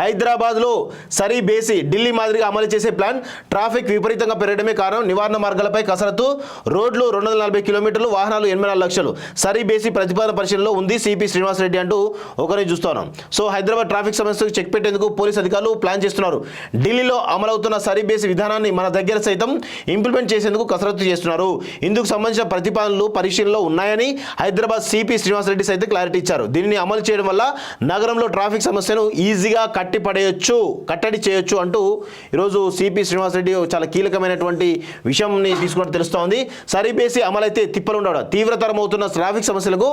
హైదరాబాద్లో సరీ బేసి ఢిల్లీ మాదిరిగా అమలు చేసే ప్లాన్. ట్రాఫిక్ విపరీతంగా పెరగడమే కారణం. నివారణ మార్గాలపై కసరత్తు. రోడ్లు రెండు వందల నలభై కిలోమీటర్లు వాహనాలు ఎనభై నాలుగు లక్షలు. సరీ బేసి ప్రతిపాదన పరిశీలనలో ఉంది. సిపి శ్రీనివాసరెడ్డి అంటూ ఒకరిని చూస్తున్నాం సో హైదరాబాద్ ట్రాఫిక్ సమస్యకు చెక్ పెట్టేందుకు పోలీస్ అధికారులు ప్లాన్ చేస్తున్నారు. ఢిల్లీలో అమలవుతున్న సరీ బేసి విధానాన్ని మన దగ్గర సైతం ఇంప్లిమెంట్ చేసేందుకు కసరత్తు చేస్తున్నారు. ఇందుకు సంబంధించిన ప్రతిపాదనలు పరిశీలనలో ఉన్నాయని హైదరాబాద్ సిపి శ్రీనివాసరెడ్డి సైతం క్లారిటీ ఇచ్చారు. దీనిని అమలు చేయడం వల్ల నగరంలో ట్రాఫిక్ సమస్యను ఈజీగా కట్ కట్టి పడేయొచ్చు కట్టడి చేయొచ్చు అంటూ ఈరోజు సిపి శ్రీనివాసరెడ్డి చాలా కీలకమైనటువంటి విషయంని తీసుకున్నట్టు తెలుస్తోంది. సరిబేసి అమలైతే తిప్పలు ఉండడం తీవ్రతరం అవుతున్న ట్రాఫిక్ సమస్యలకు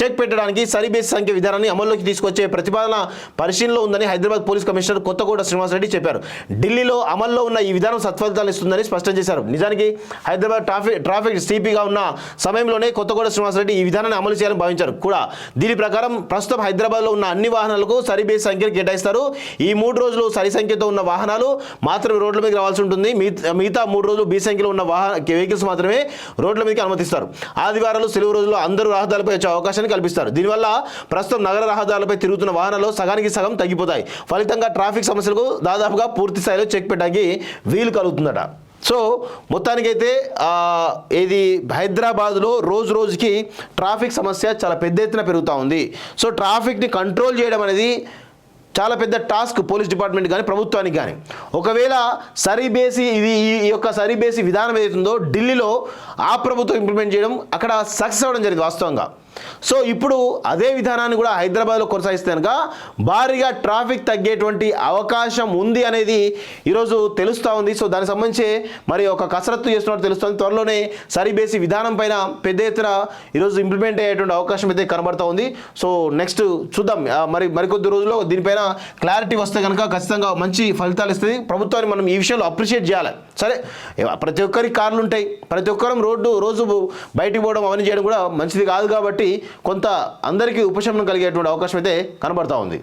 చెక్ పెట్టడానికి సరిబేసి సంఖ్య విధానాన్ని అమల్లోకి తీసుకొచ్చే ప్రతిపాదన పరిశీలనలో ఉందని హైదరాబాద్ పోలీస్ కమిషనర్ కొత్తగూడ శ్రీనివాసరెడ్డి చెప్పారు. ఢిల్లీలో అమల్లో ఉన్న ఈ విధానం సత్ఫలితాలు ఇస్తుందని స్పష్టం చేశారు. నిజానికి హైదరాబాద్ ట్రాఫిక్ ట్రాఫిక్ సిపిగా ఉన్న సమయంలోనే కొత్తగూడ శ్రీనివాసరెడ్డి ఈ విధానాన్ని అమలు చేయాలని భావించారు. కూడా దీని ప్రకారం ప్రస్తుతం హైదరాబాద్లో ఉన్న అన్ని వాహనాలకు సరిబేసి సంఖ్యను కేటాయిస్తారు. ఈ మూడు రోజులు సరి సంఖ్యతో ఉన్న వాహనాలు మాత్రమే రోడ్ల మీదకి రావాల్సి ఉంటుంది. మిగతా- మిగతా మూడు రోజులు బి సంఖ్యలో ఉన్న వాహన వెహికల్స్ మాత్రమే రోడ్ల మీదకి అనుమతిస్తారు. ఆదివారాలు సెలవు రోజుల్లో అందరూ రహదారులపై వచ్చే అవకాశాన్ని కల్పిస్తారు. దీనివల్ల ప్రస్తుతం నగర రహదారులపై తిరుగుతున్న వాహనాలు సగానికి సగం తగ్గిపోతాయి. ఫలితంగా ట్రాఫిక్ సమస్యలకు దాదాపుగా పూర్తి స్థాయిలో చెక్ పెట్టడానికి వీలు కలుగుతుందట. సో మొత్తానికైతే ఇది హైదరాబాద్లో రోజు రోజుకి ట్రాఫిక్ సమస్య చాలా పెద్ద ఎత్తున పెరుగుతూ ఉంది. సో ట్రాఫిక్ని కంట్రోల్ చేయడం అనేది చాలా పెద్ద టాస్క్ పోలీస్ డిపార్ట్మెంట్ కానీ ప్రభుత్వానికి కానీ. ఒకవేళ సరిబేసి ఇది ఈ- యొక్క సరిబేసి విధానం ఏదైతుందో ఢిల్లీలో ఆ ప్రభుత్వం ఇంప్లిమెంట్ చేయడం అక్కడ సక్సెస్ అవ్వడం జరిగింది వాస్తవంగా. సో ఇప్పుడు అదే విధానాన్ని కూడా హైదరాబాద్లో కొనసాగిస్తే కనుక భారీగా ట్రాఫిక్ తగ్గేటువంటి అవకాశం ఉంది అనేది ఈరోజు తెలుస్తూ ఉంది. సో దానికి సంబంధించి మరి ఒక కసరత్తు చేస్తున్నట్టు తెలుస్తుంది. త్వరలోనే సరిబేసి విధానం పైన పెద్ద ఎత్తున ఈరోజు ఇంప్లిమెంట్ అయ్యేటువంటి అవకాశం అయితే కనబడుతూ ఉంది. సో నెక్స్ట్ చూద్దాం. మరి మరికొద్ది రోజుల్లో దీనిపైన క్లారిటీ వస్తే కనుక ఖచ్చితంగా మంచి ఫలితాలు ఇస్తుంది. ప్రభుత్వాన్ని మనం ఈ విషయంలో అప్రిషియేట్ చేయాలి. సరే ప్రతి ఒక్కరికి కార్లు ఉంటాయి. ప్రతి ఒక్కరం రోడ్డు రోజు బయటికి పోవడం అవన్నీ చేయడం కూడా మంచిది కాదు కాబట్టి కొంత అందరికీ ఉపశమనం కలిగేటువంటి అవకాశం అయితే కనబడతా ఉంది.